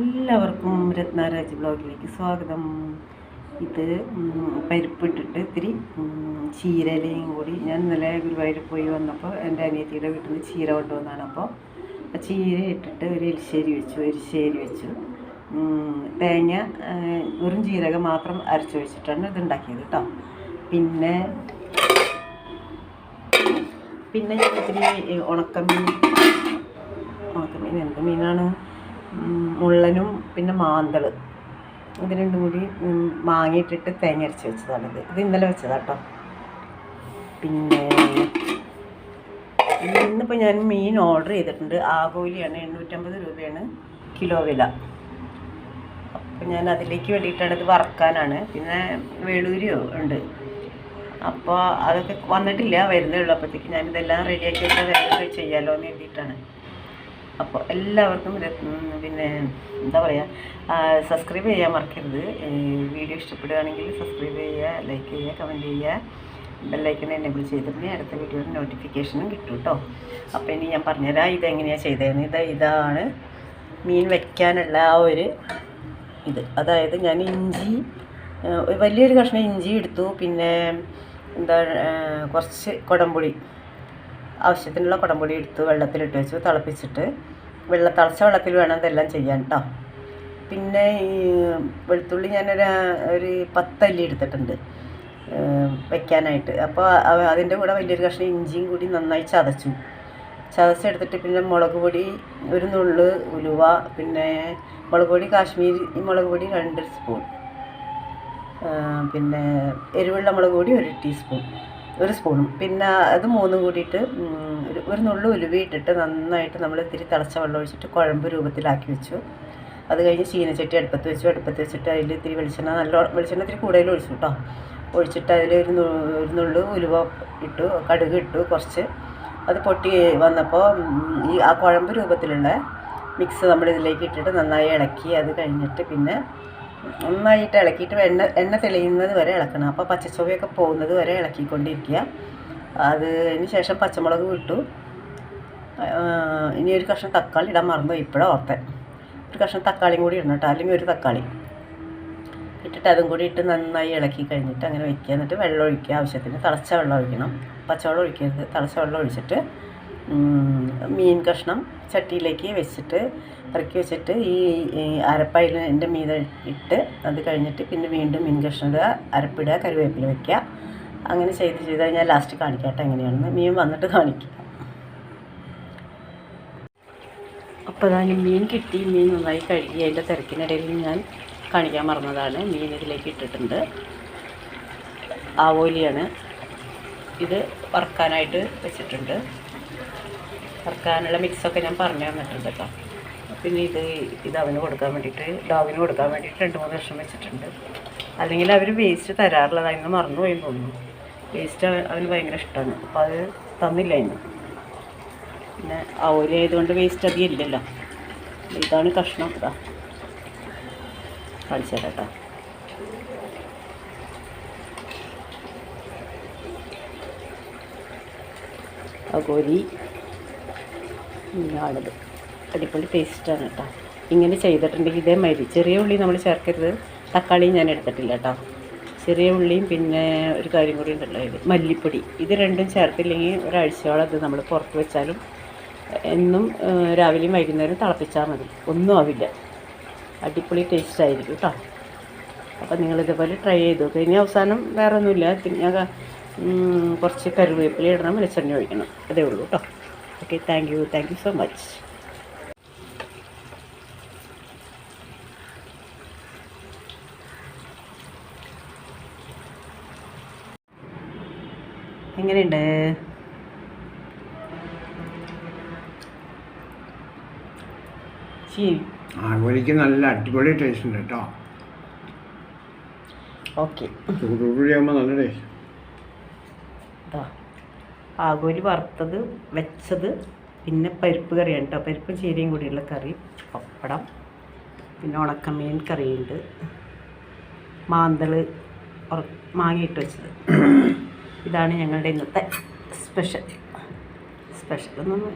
എല്ലാവർക്കും രത്നാരാജ് ബ്ലോഗിലേക്ക് സ്വാഗതം. ഇത് പരിപ്പിട്ടിട്ട് ഇത്തിരി ചീരയിലയും കൂടി. ഞാൻ ഇന്നലെ ഗുരുവായൂർ പോയി വന്നപ്പോൾ എന്റെ അനിയത്തിയുടെ വീട്ടിൽ നിന്ന് ചീര കൊണ്ടുവന്നാണ് അപ്പോൾ ചീര ഇട്ടിട്ട് ഒരു എരിശ്ശേരി വെച്ചു എരിശ്ശേരി വെച്ചു. തേങ്ങ വെറും ജീരകം മാത്രം അരച്ചു വെച്ചിട്ടാണ് ഇത് ഉണ്ടാക്കിയത് കേട്ടോ പിന്നെ പിന്നെ ഞാൻ ഇത്തിരി ഉണക്കമീൻ ഉണക്കമീൻ എന്ത് മീനാണ്? മുള്ളനും പിന്നെ മാന്തൾ ഇത് രണ്ടും കൂടി വാങ്ങിയിട്ടിട്ട് തേങ്ങയരച്ച് വെച്ചതാണിത് ഇത്. ഇന്നലെ വെച്ചതാട്ടോ പിന്നെ ഇന്നിപ്പോൾ ഞാൻ മീൻ ഓർഡർ ചെയ്തിട്ടുണ്ട്. ആഗോലിയാണ് എണ്ണൂറ്റമ്പത് രൂപയാണ് കിലോ വില. അപ്പം ഞാൻ അതിലേക്ക് വേണ്ടിയിട്ടാണ് ഇത് വറക്കാനാണ്. പിന്നെ വേളൂരിയോ ഉണ്ട്. അപ്പോൾ അതൊക്കെ വന്നിട്ടില്ല വരുന്നേ ഉള്ളൂ. അപ്പോഴത്തേക്ക് ഞാനിതെല്ലാം റെഡിയാക്കി വെച്ചാൽ വേറെ ചെയ്യാമല്ലോ എന്ന് എഴുതിയിട്ടാണ് അപ്പോൾ എല്ലാവർക്കും പിന്നെ എന്താ പറയുക സബ്സ്ക്രൈബ് ചെയ്യാൻ മറക്കരുത്. വീഡിയോ ഇഷ്ടപ്പെടുകയാണെങ്കിൽ സബ്സ്ക്രൈബ് ചെയ്യുക ലൈക്ക് ചെയ്യുക കമന്റ് ചെയ്യുക. ബെല്ലൈക്കൺ എനേബിൾ ചെയ്തിട്ട് അടുത്ത വീഡിയോയുടെ നോട്ടിഫിക്കേഷനും കിട്ടും കേട്ടോ അപ്പോൾ ഇനി ഞാൻ പറഞ്ഞുതരാം ഇതെങ്ങനെയാണ് ചെയ്തതെന്ന്. ഇത് ഇതാണ് മീൻ വയ്ക്കാനുള്ള ആ ഒരു ഇത്. അതായത് ഞാൻ ഇഞ്ചി വലിയൊരു കഷ്ണം ഇഞ്ചി എടുത്തു. പിന്നെ എന്താ കുറച്ച് കുടംപുളി. ആവശ്യത്തിനുള്ള കുടംപൊടി എടുത്ത് വെള്ളത്തിലിട്ട് വെച്ചു തിളപ്പിച്ചിട്ട്. വെള്ള തിളച്ച വെള്ളത്തിൽ വേണം ഇതെല്ലാം ചെയ്യാൻ കേട്ടോ പിന്നെ ഈ വെളുത്തുള്ളി ഞാനൊരു ഒരു പത്തല്ലി എടുത്തിട്ടുണ്ട് വെക്കാനായിട്ട്. അപ്പോൾ അതിന്റെ കൂടെ വലിയൊരു കഷ്ണം ഇഞ്ചിയും കൂടി നന്നായി ചതച്ചു. ചതച്ചെടുത്തിട്ട് പിന്നെ മുളക് പൊടി ഒരു നുള്ള് ഉലുവ പിന്നെ മുളക് പൊടി കാശ്മീരി മുളക് പൊടി രണ്ട് സ്പൂൺ. പിന്നെ എരിവുള്ള മുളക് പൊടി ഒരു ടീസ്പൂൺ. ഒരു സ്പൂണും. പിന്നെ അത് മൂന്നും കൂടിയിട്ട് ഒരു നുള്ളു ഉലുവിയിട്ടിട്ട് നന്നായിട്ട് നമ്മൾ ഇത്തിരി തിളച്ച വെള്ളം ഒഴിച്ചിട്ട് കുഴമ്പ് രൂപത്തിലാക്കി വെച്ചു. അത് കഴിഞ്ഞ് ചീനച്ചട്ടി അടുപ്പത്ത് വെച്ചു. അടുപ്പത്ത് വെച്ചിട്ട് അതിൽ ഇത്തിരി വെളിച്ചെണ്ണ നല്ല വെളിച്ചെണ്ണ ഇത്തിരി കൂടുതൽ ഒഴിച്ചു കേട്ടോ ഒഴിച്ചിട്ട് അതിൽ ഒരു ഒരു നുള്ളു ഉലുവ ഇട്ടു കടുക് ഇട്ടു കുറച്ച്. അത് പൊട്ടി വന്നപ്പോൾ ഈ ആ കുഴമ്പ് രൂപത്തിലുള്ള മിക്സ് നമ്മൾ ഇതിലേക്ക് ഇട്ടിട്ട് നന്നായി ഇളക്കി അത് കഴിഞ്ഞിട്ട് പിന്നെ നന്നായിട്ട് ഇളക്കിയിട്ട് എണ്ണ എണ്ണ തെളിയുന്നത് വരെ ഇളക്കണം. അപ്പോൾ പച്ചച്ചുവയൊക്കെ പോകുന്നത് വരെ ഇളക്കിക്കൊണ്ടിരിക്കുക. അതിന് ശേഷം പച്ചമുളക് വിട്ടു ഇനി ഒരു കഷ്ണം തക്കാളി ഇടാൻ മറന്നു ഇപ്പോഴാണ് ഓർത്തെ. ഒരു കഷ്ണം തക്കാളിയും കൂടി ഇടണം കേട്ടോ. അല്ലെങ്കിൽ ഒരു തക്കാളി. ഇട്ടിട്ട് അതും കൂടി ഇട്ട് നന്നായി ഇളക്കി കഴിഞ്ഞിട്ട് അങ്ങനെ വയ്ക്കുക എന്നിട്ട് വെള്ളം ഒഴിക്കുക. ആവശ്യത്തിന് തിളച്ച വെള്ളം ഒഴിക്കണം. പച്ചവെള്ളം ഒഴിക്കരുത്. തിളച്ച വെള്ളം ഒഴിച്ചിട്ട് മീൻ കഷ്ണം ചട്ടിയിലേക്ക് വെച്ചിട്ട് ഇറക്കി വെച്ചിട്ട് ഈ അരപ്പയിൽ മീതെ ഇട്ട് അത് കഴിഞ്ഞിട്ട് പിന്നെ വീണ്ടും മീൻ കഷ്ണം ഇടുക അരപ്പിടുക കറിവേപ്പില വെക്കുക. അങ്ങനെ ചെയ്ത് ചെയ്ത് കഴിഞ്ഞാൽ ലാസ്റ്റ് കാണിക്കാട്ടെ എങ്ങനെയാണെന്ന്. മീൻ വന്നിട്ട് കാണിക്കുക അപ്പോൾ അതാ മീൻ കിട്ടി. മീൻ നന്നായി കഴുകി അതിന്റെ തിരക്കിനിടയിൽ ഞാൻ കാണിക്കാൻ മറന്നതാണ്. മീൻ ഇതിലേക്ക് ഇട്ടിട്ടുണ്ട്. ആവോലിയാണ് ഇത് വറുക്കാനായിട്ട് വെച്ചിട്ടുണ്ട്. വറുക്കാനുള്ള മിക്സൊക്കെ ഞാൻ പറഞ്ഞു തന്നിട്ടുണ്ട് കേട്ടോ. പിന്നെ ഇത് ഇത് അവന് കൊടുക്കാൻ വേണ്ടിയിട്ട് ഡോഗിന് കൊടുക്കാൻ വേണ്ടിയിട്ട് രണ്ട് മൂന്ന് വർഷം വെച്ചിട്ടുണ്ട്. അല്ലെങ്കിൽ അവർ വേസ്റ്റ് തരാറില്ല അതിന് മറന്നുപോയി തോന്നുന്നു. വേസ്റ്റ് അവന് ഭയങ്കര ഇഷ്ടമാണ്. അപ്പോൾ അത് തന്നില്ല ഇന്ന്. പിന്നെ അവർ ആയതുകൊണ്ട് വേസ്റ്റ് അധികം ഇല്ലല്ലോ. ഇതാണ് കഷ്ണം ഇതാ. കാണിച്ചു തരാം കേട്ടോ. അകോരി ഇങ്ങനെയാണിത് അടിപൊളി ടേസ്റ്റാണ് കേട്ടോ ഇങ്ങനെ ചെയ്തിട്ടുണ്ടെങ്കിൽ ഇതേമാതിരി ചെറിയ ഉള്ളി നമ്മൾ ചേർക്കരുത്. തക്കാളിയും ഞാൻ എടുത്തിട്ടില്ല കേട്ടോ ചെറിയ ഉള്ളിയും പിന്നെ ഒരു കാര്യം കൂടി ഉണ്ടല്ലോ ഇത്. മല്ലിപ്പൊടി. ഇത് രണ്ടും ചേർത്തില്ലെങ്കിൽ ഒരാഴ്ചയോളം ഇത് നമ്മൾ പുറത്ത് വെച്ചാലും എന്നും രാവിലെയും വൈകുന്നേരം തിളപ്പിച്ചാൽ മതി. ഒന്നും ആവില്ല. അടിപൊളി ടേസ്റ്റ് ആയിരിക്കും കേട്ടോ അപ്പോൾ നിങ്ങൾ ഇതുപോലെ ട്രൈ ചെയ്തു ഇനി അവസാനം വേറെ ഒന്നുമില്ല ഞാൻ കുറച്ച് കറിവേപ്പില ഇടണം. വെളിച്ചെണ്ണ ഒഴിക്കണം. അതേ ഉള്ളൂ കേട്ടോ okay thank you thank you so much എങ്ങനെയുണ്ട്? ശരി. നല്ല അടിപൊളി ടേസ്റ്റ് ഉണ്ട് കേട്ടോ. ഓക്കെ ചൂടുകൂടി ആകുമ്പോൾ നല്ല ടേസ്റ്റ് ആഗോലി വറുത്തത് വെച്ചത് പിന്നെ പരിപ്പ് കറിയാണ് കേട്ടോ പരിപ്പും ചീരയും കൂടിയുള്ള കറി. പപ്പടം പിന്നെ ഉണക്കമീൻ കറിയുണ്ട്. മാന്തൾ മാങ്ങിയിട്ട് വെച്ചത്. ഇതാണ് ഞങ്ങളുടെ ഇന്നത്തെ സ്പെഷ്യൽ. സ്പെഷ്യൽ എന്നൊന്നും